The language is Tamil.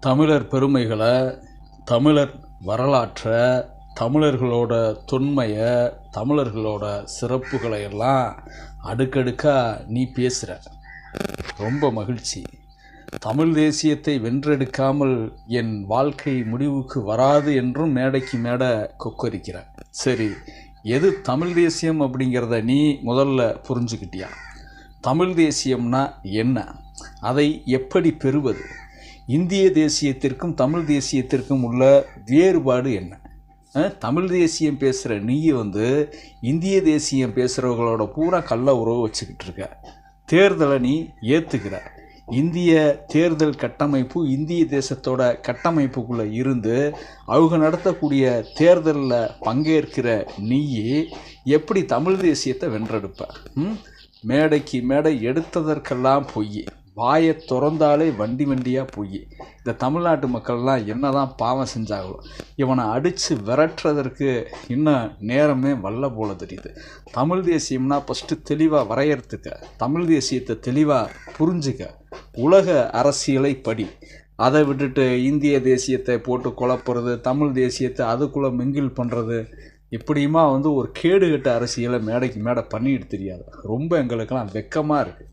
தமிழர் பெருமைகளை தமிழர் வரலாற்றை தமிழர்களோட தொன்மையை தமிழர்களோட சிறப்புகளை எல்லாம் அடுக்கடுக்காக நீ பேசுகிற ரொம்ப மகிழ்ச்சி. தமிழ் தேசியத்தை வென்றெடுக்காமல் என் வாழ்க்கை முடிவுக்கு வராது என்றும் மேடைக்கு மேடை கொக்கரிக்கிற. சரி எது தமிழ் தேசியம் அப்படிங்கிறத நீ முதல்ல புரிஞ்சுக்கிட்டியா? தமிழ் தேசியம்னா என்ன? அதை எப்படி பெறுவது? இந்திய தேசியத்திற்கும் தமிழ் தேசியத்திற்கும் உள்ள வேறுபாடு என்ன? தமிழ் தேசியம் பேசுகிற நீ வந்து இந்திய தேசியம் பேசுகிறவங்களோட பூரா கள்ள உறவு வச்சுக்கிட்டு இருக்க. தேர்தலை நீ ஏற்றுக்கிற இந்திய தேர்தல் கட்டமைப்பு இந்திய தேசத்தோட கட்டமைப்புக்குள்ளே இருந்து அவங்க நடத்தக்கூடிய தேர்தலில் பங்கேற்கிற நீயே எப்படி தமிழ் தேசியத்தை வென்றெடுப்ப? ம்? மேடைக்கு மேடை எடுத்ததற்கெல்லாம் பொய். வாயை திறந்தாலே வண்டி வண்டியாக போய். இந்த தமிழ்நாட்டு மக்கள்லாம் என்னதான் பாவம் செஞ்சாங்களோ இவனை அடித்து விரட்டுறதற்கு இன்னும் நேரமே வல்ல போல தெரியுது. தமிழ் தேசியம்னா ஃபஸ்ட்டு தெளிவாக வரையறுத்துக்க தமிழ் தேசியத்தை தெளிவாக புரிஞ்சுக்க. உலக அரசியலை படி. அதை விட்டுட்டு இந்திய தேசியத்தை போட்டு குழப்புறது தமிழ் தேசியத்தை அதுக்குள்ளே மிங்கில் பண்ணுறது இப்படியுமா வந்து ஒரு கேடுகட்ட அரசியலை மேடைக்கு மேடை பண்ணிட்டு தெரியாது. ரொம்ப எங்களுக்கெல்லாம் வெக்கமாக இருக்குது